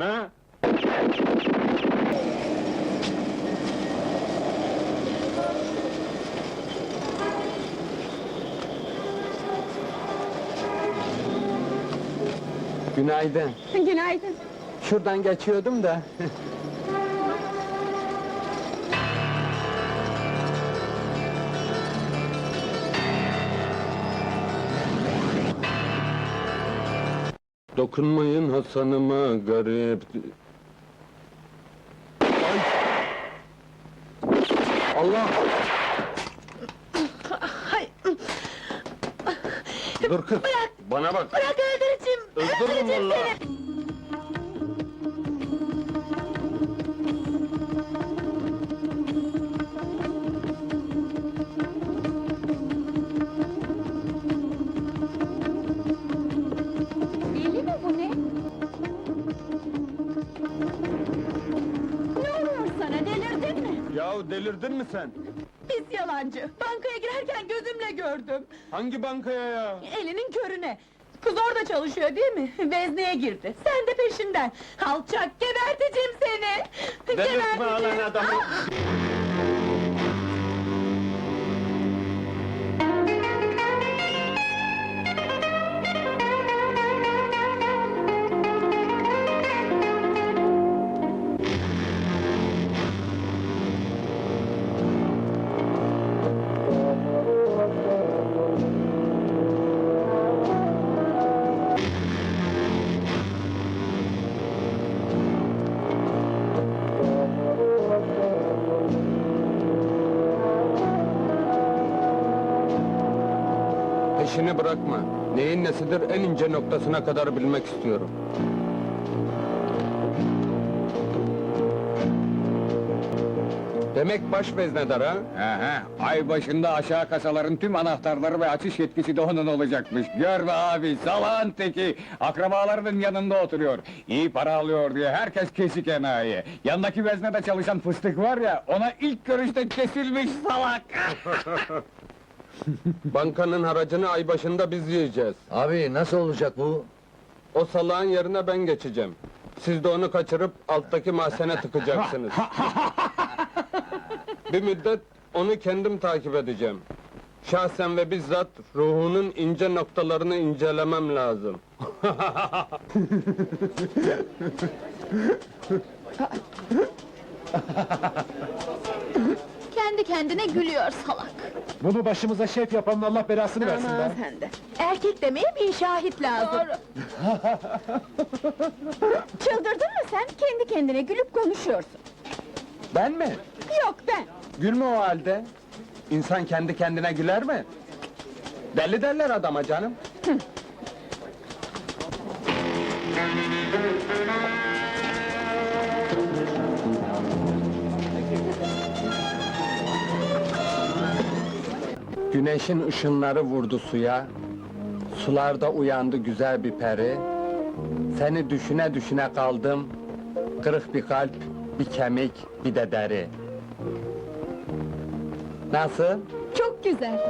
Ha? Günaydın. Günaydın. Şuradan geçiyordum da. Dokunmayın Hasan'ıma garip. Ay! Allah! Hay, Dur kız, bana bak. bırak öldüreceğim. Öldürürüm öldüreceğim vallahi. seni. Yahu delirdin mi sen? Pis yalancı. Bankaya girerken gözümle gördüm. Hangi bankaya ya? Elinin körüne. Kız orada çalışıyor değil mi? Vezneye girdi. Sen de peşinden. Alçak geberteceğim seni. Delirtme alan adamı! Peşini bırakma. Neyin nesidir en ince noktasına kadar bilmek istiyorum. Demek baş veznedar ha? Aha, ay başında aşağı kasaların tüm anahtarları ve açış yetkisi de onun olacakmış. Gör be abi, salağın teki! Akrabalarının yanında oturuyor. İyi para alıyor diye herkes kesik enayi. Yanındaki veznede çalışan fıstık var ya, ona ilk görüşte kesilmiş salak! Bankanın haracını ay başında biz yiyeceğiz. Abi nasıl olacak bu? O salağın yerine ben geçeceğim. Siz de onu kaçırıp alttaki mahzene tıkacaksınız. Bir müddet onu kendim takip edeceğim. Şahsen ve bizzat ruhunun ince noktalarını incelemem lazım. Kendi kendine gülüyor salak. Bunu başımıza şef yapanın Allah belasını versin Aman be. sen de. Erkek demeye bir şahit lazım. Çıldırdın mı sen? Kendi kendine gülüp konuşuyorsun. Ben mi? Yok ben. Gülme o halde. İnsan kendi kendine güler mi? Deli derler adama canım. Güneşin ışınları vurdu suya, sularda uyandı güzel bir peri. Seni düşüne düşüne kaldım, kırık bir kalp, bir kemik, bir de deri. Nasıl? Çok güzel.